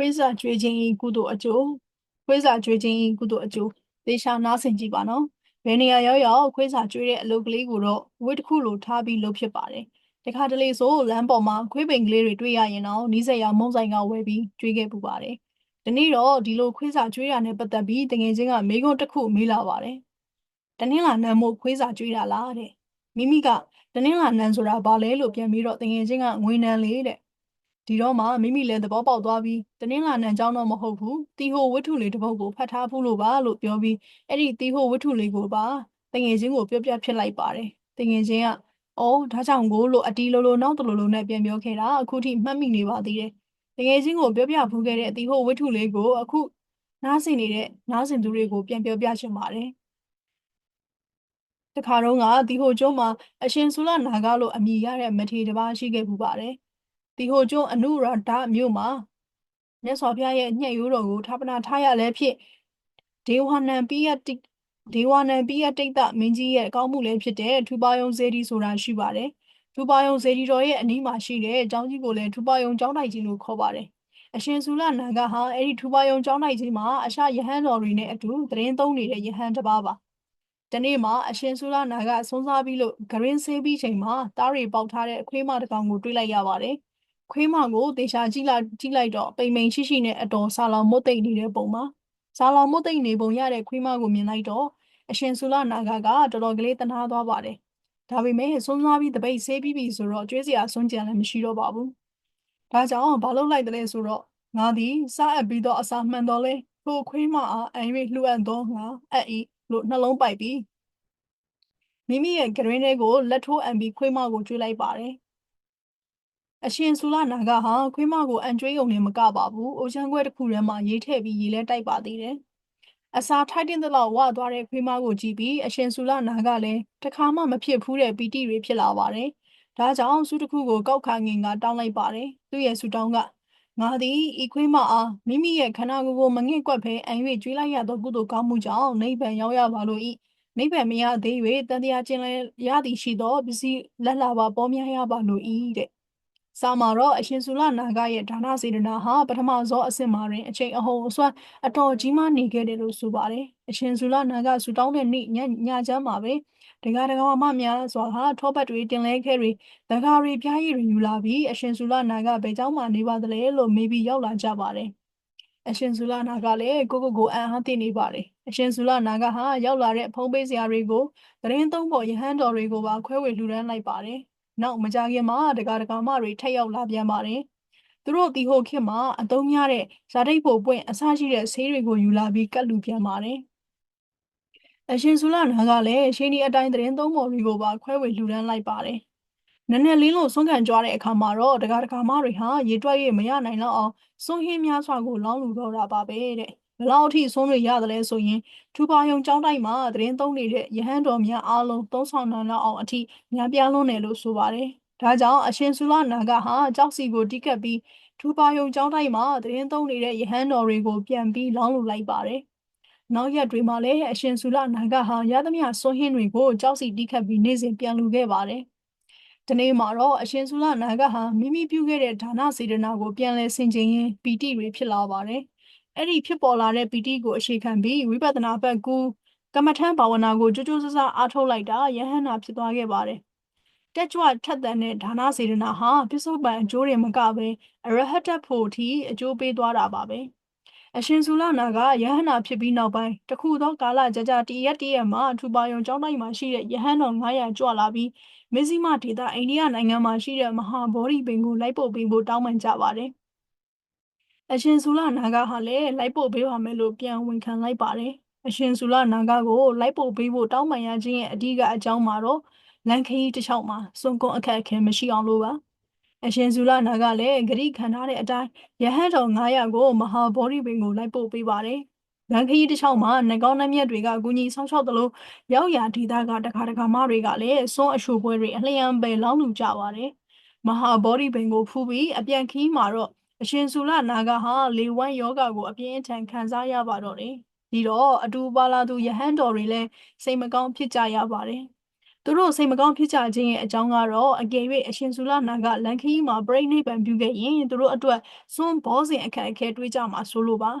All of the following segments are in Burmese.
ခွေးစာကြွေးခြင်းဤကုသိုလ်အကျိုးခွေးစာကြွေးခြင်းဤကုသိုလ်အကျိုးသေချာနားဆင်ကြည့်ပါနော်ဘယ်နေရာရောက်ရောက်ခွေးစာကြွေးတဲ့အလုပ်ကလေးကိုတော့ဝိတ်တစ်ခုလိုထားပြီးလုပ်ဖြစ်ပါတယ်တခါတလေဆိုလမ်းပေါ်မှာခွေးပိန်ကလေးတွေတွေ့ရရင်တော့နီးစက်ရမုံဆိုင်ကဝယ်ပြီးကြွေးခဲ့ပူပါတယ်ဒီနေ့တော့ဒီလိုခွေးစာကြွေးတာနဲ့ပတ်သက်ပြီးတငယ်ချင်းကမိကုန်းတစ်ခုမေးလာပါတယ်တနင်္လာနန်းမို့ခွေးစာကြွေးတာလားတဲ့မိမိကတနင်္လာနန်းဆိုတာဘာလဲလို့ပြန်ပြီးတော့တငယ်ချင်းကငွေနန်းလေးတဲ့ ဒီတော့မှမိမိလည်းသဘောပေါက်သွားပြီးတနင်္လာနံကြောင်းတော့မဟုတ်ဘူးတီဟိုဝတ္ထုလေးတစ်ပုဒ်ကိုဖတ်ထားဖို့လို့ပါလို့ပြောပြီးအဲ့ဒီတီဟိုဝတ္ထုလေးကိုပါတငယ်ချင်းကိုပြောပြဖြစ်လိုက်ပါတယ်တငယ်ချင်းကအော်ဒါကြောင့်ကိုလို့အတီလိုလိုနောက်တလိုလိုနဲ့ပြန်ပြောခဲ့တာအခုထိမှတ်မိနေပါသေးတယ်တငယ်ချင်းကိုပြောပြဖူးခဲ့တဲ့တီဟိုဝတ္ထုလေးကိုအခုနားဆင်နေတဲ့နားဆင်သူတွေကိုပြန်ပြောပြချင်ပါတယ်တခါတော့ကတီဟိုကျွန်းမှာအရှင်ဆုလနာဂလို့အမည်ရတဲ့မထေရတစ်ပါးရှိခဲ့ပူပါတယ် ဒီဟိုကျွန်းအနုရာဒမြို့မှာမြတ်စွာဘုရားရဲ့ညှက်ရိုးတော်ကိုဌာပနာထားရလဲဖြစ်ဒေဝနံပိယတိဒေဝနံပိယတိတ်တမင်းကြီးရဲ့အကောင်းမှုလည်းဖြစ်တဲ့ထူပါယုံဇေဒီဆိုတာရှိပါတယ်ထူပါယုံဇေဒီတော်ရဲ့အနီးမှာရှိတဲ့အကြောင်းကြီးကိုလည်းထူပါယုံကျောင်းတိုက်ကြီးလို့ခေါ်ပါတယ်အရှင်စုလနာဂဟာအဲ့ဒီထူပါယုံကျောင်းတိုက်ကြီးမှာအရှယဟန်တော်တွေနဲ့အတူသတင်းသုံးနေတဲ့ယဟန်တစ်ပါးပါတနေ့မှာအရှင်စုလနာဂဆုံးစားပြီးလို့ဂရင်းဆေးပြီးချိန်မှာတားရီပေါက်ထားတဲ့အခွေးမတစ်ကောင်ကိုတွေ့လိုက်ရပါတယ် ခွေးမကိုတေချာကြည့်လိုက်ကြည့်လိုက်တော့ပိန်ပိန်ရှိရှိနဲ့အတော်ဆာလောင်မွတ်သိမ့်နေတဲ့ပုံမှာဆာလောင်မွတ်သိမ့်နေပုံရတဲ့ခွေးမကိုမြင်လိုက်တော့အရှင်ဆုလနာဂကတော်တော်ကလေးတနာသွားပါတယ်ဒါပေမဲ့စွန်းစားပြီးတပိတ်ဆေးပြီးပြီဆိုတော့ကျွေးစရာစွန့်ကြံလည်းမရှိတော့ပါဘူးဒါကြောင့်ဘာလို့လိုက်တယ်လဲဆိုတော့ငါသည်စားအပ်ပြီးတော့အစာမှန်တော်လဲထိုခွေးမအားအန်၍လှူအပ်သောငါအပ်ဤလို့နှလုံးပိုက်ပြီးမိမိရဲ့ဂရင်းလေးကိုလက်ထိုးအံပြီးခွေးမကိုကျွေးလိုက်ပါတယ် အရှင်ဆူလာနာဂဟာခွေးမကိုအန်ကျွေးုံနဲ့မကပါဘူး။အိုချမ်းခွဲတစ်ခုထဲမှာရေးထည့်ပြီးရေးလဲတိုက်ပါသေးတယ်။အစာထိုက်တဲ့လောက်ဝသွားတဲ့ခွေးမကိုကြည့်ပြီးအရှင်ဆူလာနာဂလည်းတခါမှမဖြစ်ဘူးတဲ့ပီတိတွေဖြစ်လာပါတယ်။ဒါကြောင့်စုတစ်ခုကိုကောက်ခါငင်ကတောင်းလိုက်ပါတယ်။သူ့ရဲ့ဆူတောင်းကငါသည်ဤခွေးမအားမိမိရဲ့ခန္ဓာကိုယ်ကိုမငင့်ကွက်ဖဲအံ၍ကျွေးလိုက်ရသောကုသိုလ်ကောင်းမှုကြောင့်နိဗ္ဗာန်ရောက်ရပါလို့ဤနိဗ္ဗာန်မရသေး၍တန်တရားကျင်လည်ရသည်ရှိသောပစ္စည်းလက်လာပါပေါ်များရပါလို့ဤတဲ့ စာမှာတော့အရှင်စုလနာဂရဲ့ဒါနစေတနာဟာပထမဆုံးအဆင့်မှာတွင်အချိန်အဟုန်အစွမ်းအတော်ကြီးမားနေခဲ့တယ်လို့ဆိုပါတယ်။အရှင်စုလနာဂဆူတောင်းတဲ့နေ့ညညချမ်းမှာပဲဒကာဒကာမများစွာဟာထောပတ်တွေတင်လဲခဲတွေဒကာတွေပြားရည်တွေယူလာပြီးအရှင်စုလနာဂဘယ်เจ้าမှနေပါသလဲလို့မေးပြီးရောက်လာကြပါတယ်။အရှင်စုလနာဂလည်းကိုကိုကိုအံ့အားသင့်နေပါတယ်။အရှင်စုလနာဂဟာရောက်လာတဲ့ဖုံးပေးစရာတွေကိုသတင်းသုံးပေါ်ယဟန်တော်တွေကိုပါခွဲဝေလှူဒန်းလိုက်ပါတယ်။ နောက်မကြခင်မှာတကာတကာမတွေထက်ရောက်လာပြန်ပါတယ်။သူတို့ဒီဟိုခေတ်မှာအသုံးများတဲ့ဇာတိတ်ဖို့ပွင့်အစရှိတဲ့ဆေးတွေကိုယူလာပြီးကတ်လူပြန်ပါတယ်။အရှင်စုလနာကလည်းရှင်ဒီအတိုင်းသတင်းသုံးပေါ်တွေကိုပါခွဲဝေလှူဒန်းလိုက်ပါတယ်။နည်းနည်းလေးလို့ဆုံးခံကြွားတဲ့အခါမှာတော့တကာတကာမတွေဟာရေတွက်ရမရနိုင်တော့အောင်စွန့်ဟင်းများစွာကိုလောင်းလူတော့တာပါပဲတဲ့။ ဘလောက်အထိဆုံးတွေရတယ်လဲဆိုရင်ထူပါယုံကျောင်းတိုက်မှာသတင်းသုံးနေတဲ့ရဟန်းတော်များအားလုံးသုံးဆောင်နိုင်လောက်အောင်အထိများပြားလွန်းတယ်လို့ဆိုပါတယ်။ဒါကြောင့်အရှင်ဆုလနာဂဟာကြောက်စီကိုတိကပ်ပြီးထူပါယုံကျောင်းတိုက်မှာသတင်းသုံးနေတဲ့ရဟန်းတော်တွေကိုပြန်ပြီးလောင်းလူလိုက်ပါတယ်။နောက်ရက်တွေမှာလည်းအရှင်ဆုလနာဂဟာရသမျှစွန့်ဟင်းတွေကိုကြောက်စီတိကပ်ပြီးနေ့စဉ်ပြန်လူခဲ့ပါတယ်။ဒီနေ့မှာတော့အရှင်ဆုလနာဂဟာမိမိပြုခဲ့တဲ့ဒါနစေတနာကိုပြန်လည်ဆင်ခြင်ရင်းပီတိတွေဖြစ်လာပါတယ်။ အဲ့ဒီဖြစ်ပေါ်လာတဲ့ပီတိကိုအခြေခံပြီးဝိပဿနာဘက်ကူကမ္မထံဘာဝနာကိုကြိုးကြိုးဆဆအားထုတ်လိုက်တာယဟန္တာဖြစ်သွားခဲ့ပါတယ်။တက်ကြွထက်သန်တဲ့ဒါနစေတနာဟာပြစ္ဆုတ်ပံအကျိုးတွေမကဘဲအရဟတဖို့အထိအကျိုးပေးသွားတာပါပဲ။အရှင်စုလနာကယဟန္တာဖြစ်ပြီးနောက်ပိုင်းတခုသောကာလကြာကြာတရက်တရက်မှာထူပါယုံကျောင်းတိုင်းမှာရှိတဲ့ယဟန်တော်900ကြွလာပြီးမဇ္ဈိမဒေသအိန္ဒိယနိုင်ငံမှာရှိတဲ့မဟာဗောဓိပင်ကိုလိုက်ပို့ပေးဖို့တောင်းပန်ကြပါတယ်။ အရှင်စုလနာဂဟာလည်းလိုက်ပို့ပေးပါမယ်လို့ပြန်ဝန်ခံလိုက်ပါတယ်အရှင်စုလနာဂကိုလိုက်ပို့ပေးဖို့တောင်းပန်ရခြင်းရဲ့အဓိကအကြောင်းမှာတော့လန်ခရီးတစ်လျှောက်မှာစွန့်ကွန်းအခက်အခဲမရှိအောင်လို့ပါအရှင်စုလနာဂလည်းဂရိခံထားတဲ့အတိုင်းယဟန်တော်900ကိုမဟာဗောဓိပင်ကိုလိုက်ပို့ပေးပါတယ်လန်ခရီးတစ်လျှောက်မှာနှကောင်းနှမျက်တွေကကူညီဆောင်းရှောက်သလိုရောက်ရာဒေသကတခါတခါမတွေကလည်းစွန့်အရှုပွဲတွေအလျံပယ်လောင်းလူကြပါတယ်မဟာဗောဓိပင်ကိုဖူးပြီးအပြန်ခီးမှာတော့ အရှင်စုလနာဂဟာလေဝမ်းယောဂကိုအပြင်းအထန်ခံစားရပါတော့တယ်။ဒီတော့အတူပါလာသူယဟန်တော်တွေလည်းစိတ်မကောင်းဖြစ်ကြရပါတယ်။သူတို့စိတ်မကောင်းဖြစ်ကြခြင်းရဲ့အကြောင်းကတော့အကယ်၍အရှင်စုလနာကလန်ခီမှာပြိဋိဘံပြုခဲ့ရင်သူတို့အတွက်စွန့်ဘောဇင်အခက်အခဲတွေးကြမှာဆိုလိုပါ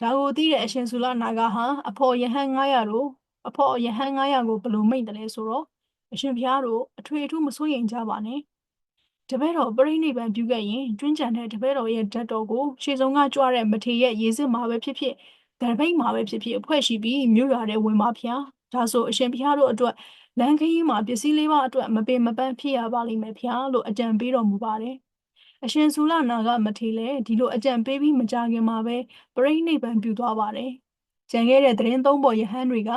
ဒါကိုသိတဲ့အရှင်စုလနာကဟာအဖော်ယဟန်900တို့အဖော်ယဟန်900ကိုဘယ်လိုမိတ်တယ်လဲဆိုတော့အရှင်ဘုရားတို့အထွေအထူးမစိုးရိမ်ကြပါနဲ့ တပည့်တော်ပြိဋိဘံပြုခဲ့ရင်ကျွင်းကြံတဲ့တပည့်တော်ရဲ့ဓာတ်တော်ကိုရှေ့ဆုံးကကြွတဲ့မထေရရဲ့ရေစစ်မှာပဲဖြစ်ဖြစ်ဒရပိတ်မှာပဲဖြစ်ဖြစ်အဖွဲ့ရှိပြီးမြို့ရွာတဲ့ဝင်ပါဖျားဒါဆိုအရှင်ဘုရားတို့အတွက်လန်ခရီးမှာပစ္စည်းလေးပါအတွက်မပင်မပန်းဖြစ်ရပါလိမ့်မယ်ဖျားလို့အကြံပေးတော်မူပါတယ်အရှင်ဆူလနာကမထေလဲဒီလိုအကြံပေးပြီးမကြခင်မှာပဲပြိဋိဘံပြုသွားပါတယ် ကြံခဲ့တဲ့သတင်းသုံးပေါ်ယဟန်တွေက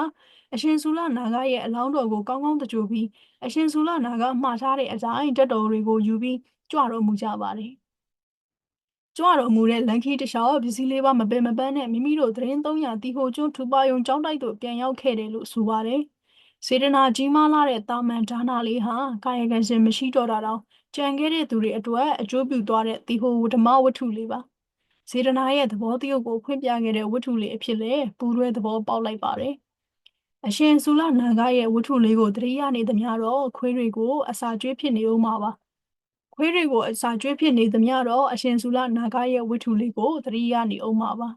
အရှင်ဆူလနာဂရဲ့အလောင်းတော်ကိုကောင်းကောင်းတကြိုပြီးအရှင်ဆူလနာဂမှားထားတဲ့အတိုင်းတက်တော်တွေကိုယူပြီးကြွတော်မူကြပါတယ်။ကြွတော်မူတဲ့လန်ခီတလျှောက်ပစ္စည်းလေးပါမပင်မပန်းနဲ့မိမိတို့သတင်း300တီဟိုကျွန်းထူပါယုံကျောင်းတိုက်သို့ပြန်ရောက်ခဲ့တယ်လို့ဆိုပါတယ်။စေတနာကြီးမားလာတဲ့တာမန်ဒါနာလေးဟာကာယကံရှင်မရှိတော့တာတော့ကြံခဲ့တဲ့သူတွေအတွက်အကျိုးပြုသွားတဲ့တီဟိုဓမ္မဝတ္ထုလေးပါ။ စေတနာရဲ့သဘောတရားကိုဖွင့်ပြခဲ့တဲ့ဝတ္ထုလေးအဖြစ်လဲပူရဲသဘောပေါက်လိုက်ပါတယ်။အရှင်ဆူလနာဂရဲ့ဝတ္ထုလေးကိုတရိယာနေသမျှတော့ခွေးတွေကိုအစာကျွေးဖြစ်နေဦးမှာပါခွေးတွေကိုအစာကျွေးဖြစ်နေသမျှတော့အရှင်ဆူလနာဂရဲ့ဝတ္ထုလေးကိုတရိယာနေဦးမှာပါ